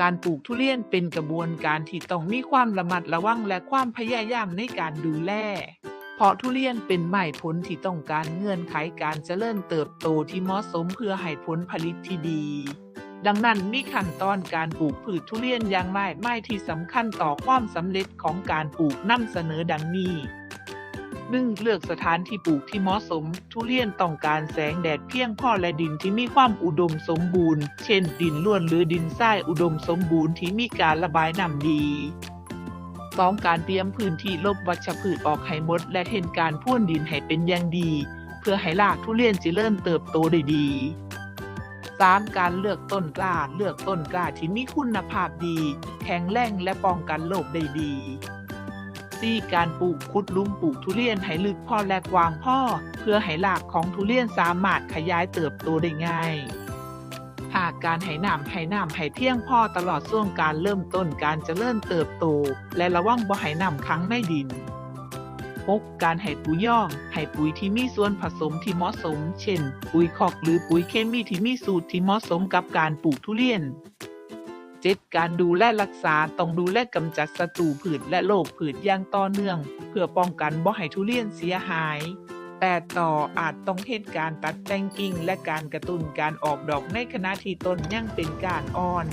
การปลูกทุเรียนเป็นกระบวนการที่ต้องมีความระมัดระวังและความพยายามในการดูแล เพราะทุเรียนเป็นไม้ผลที่ต้องการเงื่อนไขการเจริญเติบโตที่เหมาะสมเพื่อให้ผลผลิตที่ดี ดังนั้นมีขั้นตอนการปลูกพืชทุเรียนอย่างไรไม่ที่สำคัญต่อความสำเร็จของการปลูกนำเสนอดังนี้ 1. เลือกสถานที่ปลูกที่เหมาะสม ทุเรียนต้องการแสงแดดเพียงพอและดินที่มีความอุดมสมบูรณ์ เช่น ดินล้วนหรือดินทรายอุดมสมบูรณ์ที่มีการระบายน้ำดี 2. การเตรียมพื้นที่ลบวัชพืชออกให้หมด และเห็นการพ่วนดินให้เป็นอย่างดี เพื่อให้รากทุเรียนเจริญเติบโตได้ดี 3. การเลือกต้นกล้า เลือกต้นกล้าที่มีคุณภาพดี แข็งแรงและป้องกันโรคได้ดี 4. การปลูกคุดลุมปลูกทุเรียนให้ลึกพ่อและกว้างพ่อ เพื่อให้รากของทุเรียนสามารถขยายเติบโตได้ง่ายหากการให้น้ำให้น้ำให้เพียงพ่อตลอดช่วงการเริ่มต้นการเจริญเติบโต และระวังบ่ให้น้ำค้างในดิน 6. การให้ปุ๋ยย่องให้ปุ๋ยที่มีส่วนผสมที่เหมาะสม เช่น ปุ๋ยคอกหรือปุ๋ยเคมีที่มีสูตรที่เหมาะสมกับการปลูกทุเรียน 7. การดูแลรักษาต้องดูแลกำจัดศัตรูพืชและโรคพืชอย่างต่อเนื่อง เพื่อป้องกันบ่ให้ทุเรียนเสียหาย 8. ต่ออาจต้องเฮ็ดการตัดแต่งกิ่งและการกระตุ้นการออกดอกในขณะที่ต้นยังเป็นการอ่อน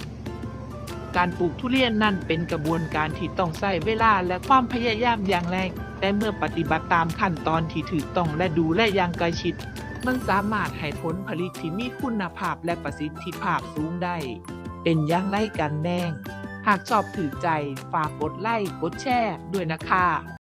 การปลูกทุเรียนนั่นเป็นกระบวนการที่ต้องใช้เวลาและความพยายามอย่างแรง แต่เมื่อปฏิบัติตามขั้นตอนที่ถูกต้องและดูแลอย่างใกล้ชิด มันสามารถให้ผลผลิตที่มีคุณภาพและประสิทธิภาพสูงได้ เป็นอย่างไรกันแน่ง หากชอบถือใจฝากกดไลค์ กดแชร์ ด้วยนะคะ